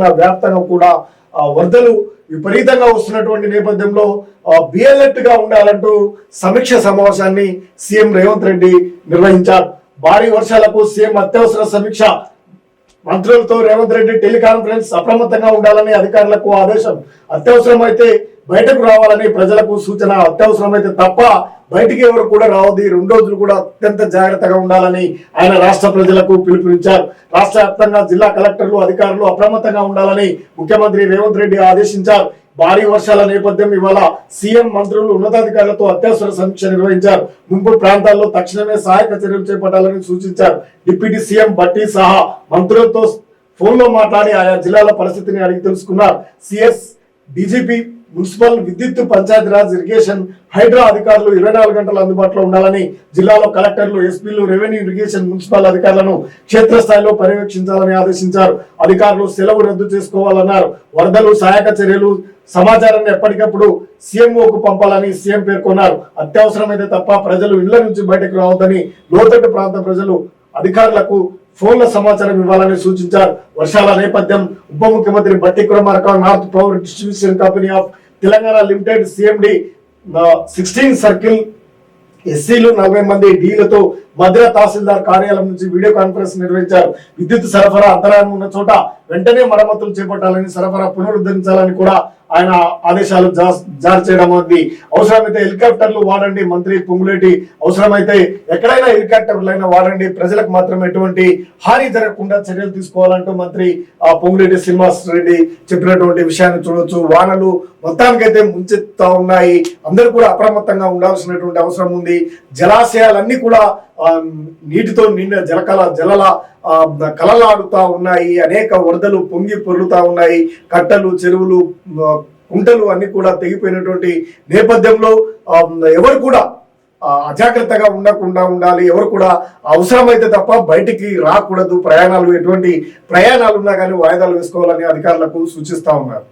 తెలంగాణ వ్యాప్తంగా కూడా వరదలు విపరీతంగా వస్తున్నటువంటి నేపథ్యంలో బిఎల్ఎట్గా ఉండాలంటూ సమీక్ష సమావేశాన్ని సీఎం రేవంత్ రెడ్డి నిర్వహించారు. భారీ వర్షాలకు సీఎం అత్యవసర సమీక్ష మంత్రులతో రేవంత్ రెడ్డి టెలికాన్ఫరెన్స్ అప్రమత్తంగా ఉండాలని అధికారులకు ఆదేశం. అత్యవసరమైతే బయటకు రావాలని ప్రజలకు సూచన. అత్యవసరమైతే తప్ప బయటికి ఎవరు కూడా రావద్దు. రెండు రోజులు కూడా అత్యంత జాగ్రత్తగా ఉండాలని ఆయన రాష్ట్ర ప్రజలకు పిలుపునిచ్చారు. రాష్ట్ర వ్యాప్తంగా జిల్లా కలెక్టర్లు అధికారులు అప్రమత్తంగా ఉండాలని ముఖ్యమంత్రి రేవంత్ రెడ్డి ఆదేశించారు. భారీ వర్షాల నేపథ్యం ఇవాళ సీఎం మంత్రులు ఉన్నతాధికారులతో అత్యవసర సమీక్ష నిర్వహించారు. ముంపు ప్రాంతాల్లో తక్షణమే సహాయక చర్యలు చేపట్టాలని సూచించారు. డిప్యూటీ సీఎం బట్టి సహా మంత్రులతో ఫోన్లో మాట్లాడి ఆయా జిల్లాల పరిస్థితిని అడిగి తెలుసుకున్నారు. సిఎస్ డీజీపీ మున్సిపల్ విద్యుత్ పంచాయతీరాజ్ ఇరిగేషన్ హైడ్రా అధికారులు ఇరవై నాలుగు గంటలు అందుబాటులో ఉండాలని జిల్లాలో కలెక్టర్లు ఎస్పీలు రెవెన్యూ ఇరిగేషన్ మున్సిపల్ అధికారులను క్షేత్రస్థాయిలో పర్యవేక్షించాలని ఆదేశించారు. అధికారులు సెలవు రద్దు చేసుకోవాలన్నారు. వరదలు సహాయక చర్యలు సమాచారాన్ని ఎప్పటికప్పుడు సీఎంఓకు పంపాలని సీఎం పేర్కొన్నారు. అత్యవసరమైతే తప్ప ప్రజలు ఇళ్ళ నుంచి బయటకు రావద్దని లోతట్టు ప్రాంత ప్రజలు అధికారులకు ఫోన్ల సమాచారం ఇవ్వాలని సూచించారు. వర్షాల నేపథ్యం ఉప ముఖ్యమంత్రి Bhatti కుమారక north power distribution company of Telangana limited CMD sixteen circle ఎస్సీలు నలభై మంది డీలతో మధుర తహసీల్దార్ కార్యాలయం నుంచి వీడియో కాన్ఫరెన్స్ నిర్వహించారు. విద్యుత్ సరఫరా అంతరాయం ఉన్న చోట వెంటనే మరమ్మతులు చేపట్టాలని సరఫరా పునరుద్ధరించాలని కూడా ఆయన ఆదేశాలు జా- జారీ చేయడం ఉంది. అవసరమైతే హెలికాప్టర్లు వాడండి మంత్రి పొంగులేటి. అవసరమైతే ఎక్కడైనా హెలికాప్టర్లు అయినా వాడండి. ప్రజలకు మాత్రం ఎటువంటి హాని జరగకుండా చర్యలు తీసుకోవాలంటూ మంత్రి ఆ, పొంగులేటి శ్రీనివాస్ రెడ్డి చెప్పినటువంటి విషయాన్ని చూడొచ్చు. వానలు మొత్తానికైతే ముంచెత్తా ఉన్నాయి. అందరూ కూడా అప్రమత్తంగా ఉండాల్సినటువంటి అవసరం ఉంది. జలాశయాలన్నీ కూడా నీటితో నిండిన జలకల జలల కలలాడుతూ ఉన్నాయి. అనేక వరదలు పొంగి పొర్లుతా ఉన్నాయి. కట్టలు చెరువులు కుంటలు అన్ని కూడా తెగిపోయినటువంటి నేపథ్యంలో ఎవరు కూడా అజాగ్రత్తగా ఉండకుండా ఉండాలి. ఎవరు కూడా అవసరమైతే తప్ప బయటికి రాకూడదు. ప్రయాణాలు ఎటువంటి ప్రయాణాలు ఉన్నా కానీ వాయిదాలు వేసుకోవాలని అధికారులకు సూచిస్తూ ఉన్నారు.